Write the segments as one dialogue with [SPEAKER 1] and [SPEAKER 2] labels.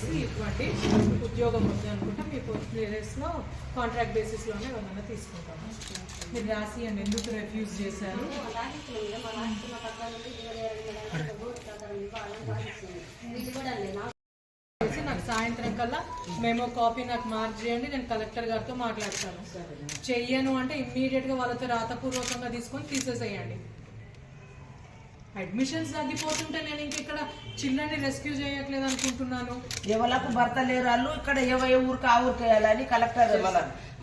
[SPEAKER 1] చేసి ఉద్యోగం వద్దు అనుకుంటే మీ ప్లేసెస్లో కాంట్రాక్ట్ బేసిస్లోనే ఏమన్నా తీసుకుంటాము. మీరు రాసి అని ఎందుకు రెఫ్యూజ్ చేశారు? నాకు సాయంత్రం కల్లా మేము కాపీ నాకు మార్క్ చేయండి నేను కలెక్టర్ గారితో మాట్లాడతాను. చెయ్యను అంటే ఇమ్మీడియట్గా వాళ్ళతో రాతపూర్వకంగా తీసుకొని తీసేసేయండి. అడ్మిషన్స్ తగ్గిపోతుంటే నేను ఇంక ఇక్కడ చిల్లని రెస్క్యూ చేయట్లేదు అనుకుంటున్నాను.
[SPEAKER 2] ఎవరికి భర్త లేరు వాళ్ళు ఇక్కడ ఏ ఊరికి ఆ ఊరికి వేయాలని కలెక్టర్ మన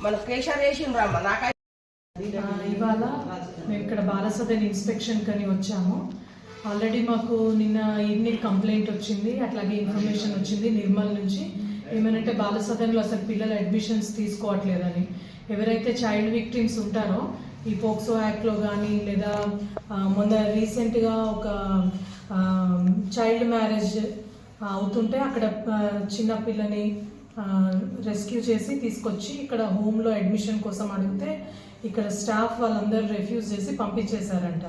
[SPEAKER 2] మన వేసిండ్రు అమ్మ నాకైతే
[SPEAKER 1] ఇవాళ మేము ఇక్కడ బాలసదన్ ఇన్స్పెక్షన్ కని వచ్చాము. ఆల్రెడీ మాకు నిన్న ఈవినింగ్ కంప్లైంట్ వచ్చింది అట్లాగే ఇన్ఫర్మేషన్ వచ్చింది నిర్మల్ నుంచి. ఏమనంటే బాలసదన్లో అసలు పిల్లలు అడ్మిషన్స్ తీసుకోవట్లేదని. ఎవరైతే చైల్డ్ విక్టిమ్స్ ఉంటారో ఈ పోక్సో యాక్ట్లో కానీ లేదా మొన్న రీసెంట్గా ఒక చైల్డ్ మ్యారేజ్ అవుతుంటే అక్కడ చిన్నపిల్లని చిన్న పిల్లని రెస్క్యూ చేసి తీసుకొచ్చి ఇక్కడ హోమ్లో అడ్మిషన్ కోసం అడిగితే ఇక్కడ స్టాఫ్ వాళ్ళందరూ రెఫ్యూజ్ చేసి పంపించేశారంట.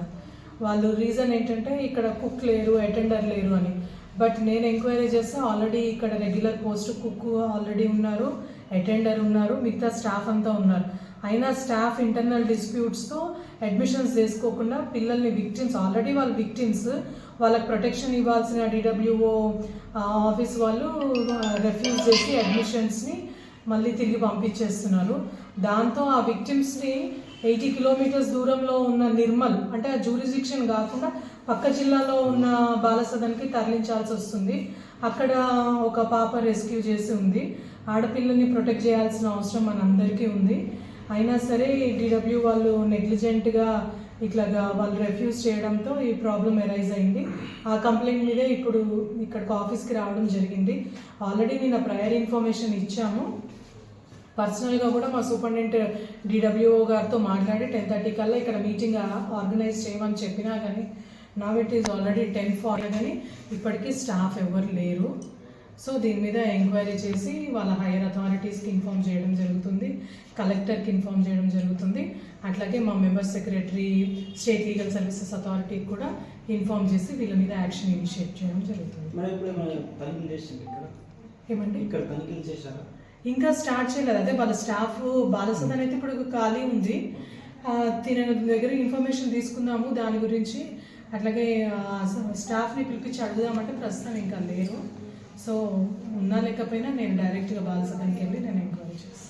[SPEAKER 1] వాళ్ళు రీజన్ ఏంటంటే ఇక్కడ కుక్ లేరు అటెండర్ లేరు అని. బట్ నేను ఎంక్వైరీ చేస్తే ఆల్రెడీ ఇక్కడ రెగ్యులర్ పోస్ట్ కుక్ ఆల్రెడీ ఉన్నారు. అటెండర్ ఉన్నారు మిగతా స్టాఫ్ అంతా ఉన్నారు. అయినా స్టాఫ్ ఇంటర్నల్ డిస్ప్యూట్స్తో అడ్మిషన్స్ చేసుకోకుండా పిల్లల్ని విక్టిమ్స్ ఆల్రెడీ వాళ్ళు విక్టిమ్స్ వాళ్ళకి ప్రొటెక్షన్ ఇవ్వాల్సిన డిడబ్ల్యూఓ ఆఫీస్ వాళ్ళు రెఫ్యూజ్ చేసి అడ్మిషన్స్ని మళ్ళీ తిరిగి పంపించేస్తున్నారు. దాంతో ఆ విక్టిమ్స్ని ఎయిటీ కిలోమీటర్స్ దూరంలో ఉన్న నిర్మల్ అంటే ఆ జూరిజిక్షన్ కాకుండా పక్క జిల్లాలో ఉన్న బాలసదన్కి తరలించాల్సి వస్తుంది. అక్కడ ఒక పాప రెస్క్యూ చేసి ఉంది. ఆడపిల్లని ప్రొటెక్ట్ చేయాల్సిన అవసరం మనందరికీ ఉంది. అయినా సరే డిడబ్ల్యూ వాళ్ళు నెగ్లిజెంట్గా ఇట్లాగా వాళ్ళు రెఫ్యూజ్ చేయడంతో ఈ ప్రాబ్లం ఎరైజ్ అయింది. ఆ కంప్లైంట్ మీదే ఇప్పుడు ఇక్కడికి ఆఫీస్కి రావడం జరిగింది. ఆల్రెడీ నేను ప్రయర్ ఇన్ఫర్మేషన్ ఇచ్చాము. పర్సనల్గా కూడా మా సూపరింటెండెంట్ డిడబ్ల్యూఓ గారితో మాట్లాడి టెన్ థర్టీ కల్లా ఇక్కడ మీటింగ్ ఆర్గనైజ్ చేయమని చెప్పినా కానీ నా it is already ten far కానీ ఇప్పటికీ స్టాఫ్ ఎవరు లేరు. సో దీని మీద ఎంక్వైరీ చేసి వాళ్ళ హైయర్ అథారిటీస్కి ఇన్ఫామ్ చేయడం జరుగుతుంది. కలెక్టర్కి ఇన్ఫామ్ చేయడం జరుగుతుంది. అట్లాగే మా member secretary state legal services అథారిటీకి కూడా ఇన్ఫామ్ చేసి వీళ్ళ మీద యాక్షన్ ఇనిషియేట్ చేయడం జరుగుతుంది. ఏమండి? ఇంకా స్టార్ట్ చేయలేదు. అదే వాళ్ళ స్టాఫ్ బాలసదన్ అయితే ఇప్పుడు ఖాళీ ఉంది. తిన దగ్గర ఇన్ఫర్మేషన్ తీసుకుందాము. దాని గురించి అట్లాగే స్టాఫ్ని పిలిపించి అడుగుదామంటే ప్రస్తుతం ఇంకా లేరు. సో ఉన్నా లేకపోయినా నేను డైరెక్ట్గా బాలసభకి వెళ్ళి నేను ఎంక్వైరీ చేస్తాను.